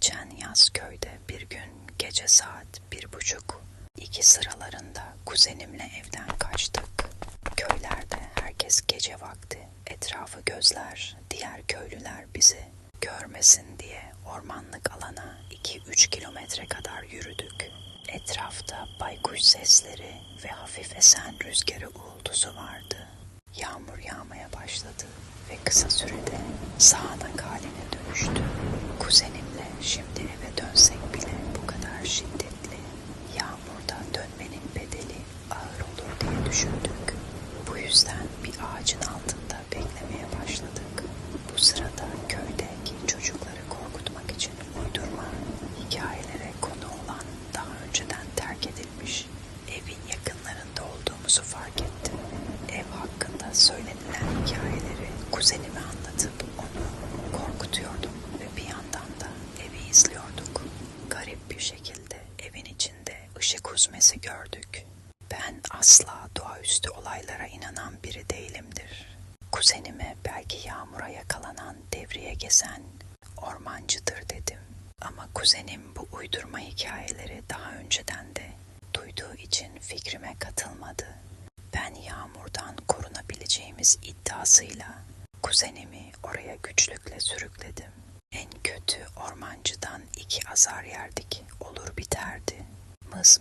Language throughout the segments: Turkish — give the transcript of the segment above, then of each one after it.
Geçen yaz köyde bir gün gece saat bir buçuk iki sıralarında kuzenimle evden kaçtık. Köylerde herkes gece vakti etrafı gözler, diğer köylüler bizi görmesin diye ormanlık alana 2-3 kilometre kadar yürüdük. Etrafta baykuş sesleri ve hafif esen rüzgarı uğultusu vardı. Yağmur yağmaya başladı ve kısa sürede sağanak haline dönüştü. Düşündük. Bu yüzden bir ağacın altında beklemeye başladık. Bu sırada köydeki çocukları korkutmak için uydurma hikayelere konu olan daha önceden terk edilmiş evin yakınlarında olduğumuzu fark ettim. Ev hakkında söylenilen hikayeleri kuzenime anlatıp onu korkutuyordum ve bir yandan da evi izliyorduk. Garip bir şekilde evin içinde ışık huzmesi gördük. Ben asla doğaüstü olaylara inanan biri değilimdir. Kuzenime belki yağmura yakalanan devriye gezen ormancıdır dedim. Ama kuzenim bu uydurma hikayeleri daha önceden de duyduğu için fikrime katılmadı. Ben yağmurdan korunabileceğimiz iddiasıyla kuzenimi oraya güçlükle sürükledim. En kötü ormancıdan iki azar yerdik, olur biterdi. Mız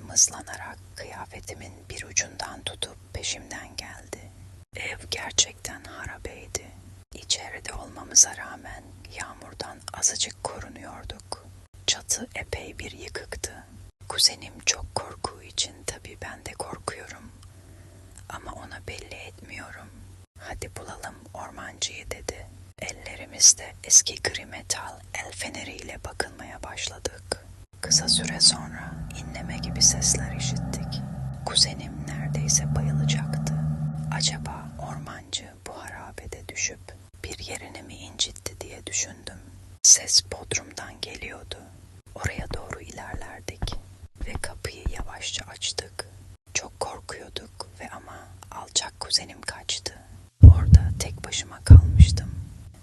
kıyafetimin bir ucundan tutup peşimden geldi. Ev gerçekten harabeydi. İçeride olmamıza rağmen yağmurdan azıcık korunuyorduk. Çatı epey bir yıkıktı. Kuzenim çok korktuğu için tabii ben de korkuyorum. Ama ona belli etmiyorum. Hadi bulalım ormancıyı dedi. Ellerimizde eski gri metal el feneriyle bakılmaya başladık. Kısa süre sonra inleme gibi sesler işittik. Kuzenim neredeyse bayılacaktı. Acaba ormancı bu harabede düşüp bir yerini mi incitti diye düşündüm. Ses bodrumdan geliyordu. Oraya doğru ilerlerdik ve kapıyı yavaşça açtık. Çok korkuyorduk ve ama alçak kuzenim kaçtı. Orada tek başıma kalmıştım.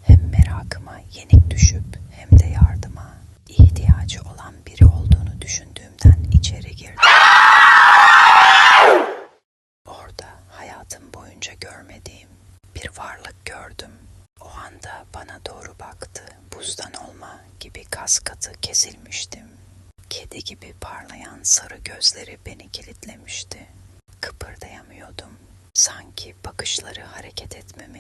Hem merakıma yenik düşüp hem de yardıma ihtiyacı olan biri olduğunu düşündüğümden içeri girdim. Orada hayatım boyunca görmediğim bir varlık gördüm. O anda bana doğru baktı. Buzdan olma gibi kas katı kesilmiştim. Kedi gibi parlayan sarı gözleri beni kilitlemişti. Kıpırdayamıyordum. Sanki bakışları hareket etmemi